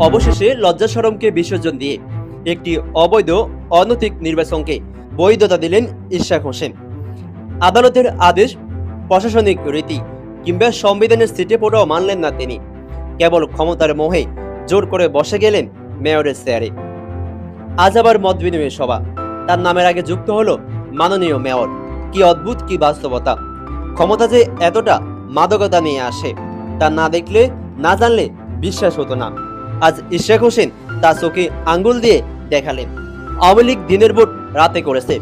অবশেষে লজ্জা সরমকে বিসর্জন দিয়ে একটি অবৈধ, অনৈতিক নির্বাচনকে বৈধতা দিলেন ইশাক হোসেন। আদালতের আদেশ, প্রশাসনিক রীতি কিংবা সংবিধানের সিটে পড়াও মানলেন না তিনি। কেবল ক্ষমতার মোহে জোর করে বসে গেলেন মেয়রের চেয়ারে। আজ আবার মত বিনিময় সভা। তার নামের আগে যুক্ত হলো মাননীয় মেয়র। কি অদ্ভুত, কি বাস্তবতা। ক্ষমতা যে এতটা মাদকতা নিয়ে আসে, তা না দেখলে, না জানলে বিশ্বাস হতো না। আজ ইশাক হোসেন তা চোখে আঙ্গুল দিয়ে দেখালেন। আওয়ামী লীগ দিনের ভোট রাতে করেছে,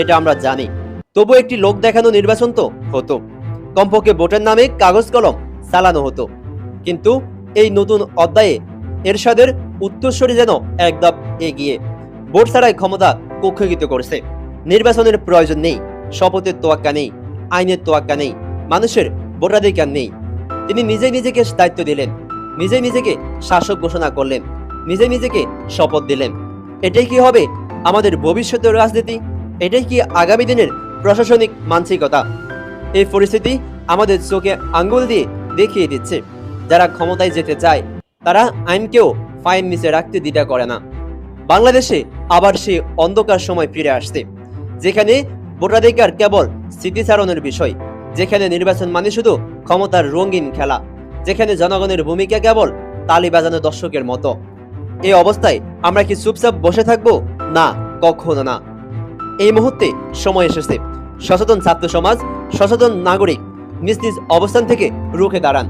এটা আমরা জানি। তবু একটি লোক দেখানো নির্বাচন তো হতো। কমপক্ষে ভোটের নামে কাগজ কলম চালানো হতো। কিন্তু এই নতুন অধ্যায়ে এরশাদের উত্তরস্বরী যেন এক ধাপ এগিয়ে, ভোট ছাড়াই ক্ষমতা কক্ষিত করেছে। নির্বাচনের প্রয়োজন নেই, শপথের তোয়াক্কা নেই, আইনের তোয়াক্কা নেই, মানুষের ভোটাধিকার নেই। তিনি নিজেই নিজেকে দায়িত্ব দিলেন। নিজেই নিজেকে শাসক ঘোষণা করলেন, নিজে নিজেকে শপথ দিলেন। এটাই কি হবে আমাদের ভবিষ্যতের রাজনীতি? এটাই কি আগামী দিনের প্রশাসনিক মানসিকতা? এই পরিস্থিতি আমাদের চোখে আঙ্গুল দিয়ে দেখিয়ে দিচ্ছে। যারা ক্ষমতায় যেতে চায়, তারা আইনকেও ফাইন নিচে রাখতে দ্বিধা করে না। বাংলাদেশে আবার সে অন্ধকার সময় ফিরে আসছে, যেখানে ভোটাধিকার কেবল স্মৃতিচারণের বিষয়, যেখানে নির্বাচন মানে শুধু ক্ষমতার রঙিন খেলা। যেখানে জনগণের ভূমিকা কেবল তালি বাজানো দর্শকের মতো। এই অবস্থায় আমরা কি চুপচাপ বসে থাকব? না, কখনো না। এই মুহূর্তে সময় এসেছে। সচেতন ছাত্র সমাজ, সচেতন নাগরিক নিজ নিজ অবস্থান থেকে রুখে দাঁড়ান।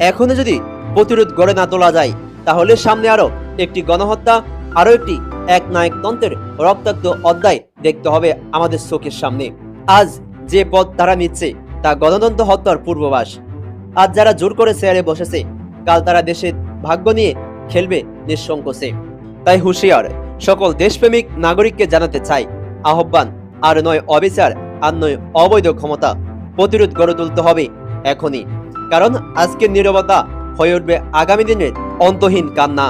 এখনও যদি প্রতিরোধ গড়ে না তোলা যায়, তাহলে সামনে আরও একটি গণহত্যা আরও একটি এক নায়ক তন্ত্রের রক্তাক্ত অধ্যায় দেখতে হবে আমাদের চোখের সামনে। আজ যে পথ তারা নিচ্ছে, তা গণতন্ত্র হত্যার পূর্ববাস। আজ যারা জোর করে চেয়ারে বসেছে, কাল তারা দেশের ভাগ্য নিয়ে খেলবে নিঃসংকোচে। তাই হুঁশিয়ার, সকল দেশপ্রেমিক নাগরিককে জানাতে চাই, আহ্বান, আর নয় অবিচার, আর নয় অবৈধ ক্ষমতা প্রতিরোধ গড়ে তুলতে হবে এখনই, কারণ আজকের নীরবতা হয়ে উঠবে আগামী দিনের অন্তহীন কান্না।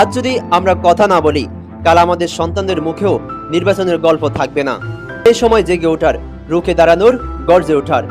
আজ যদি আমরা কথা না বলি, কাল আমাদের সন্তানদের মুখেও নির্বাচনের গল্প থাকবে না। এই সময় জেগে ওঠার, রুখে দাঁড়ানোর গর্জে ওঠার।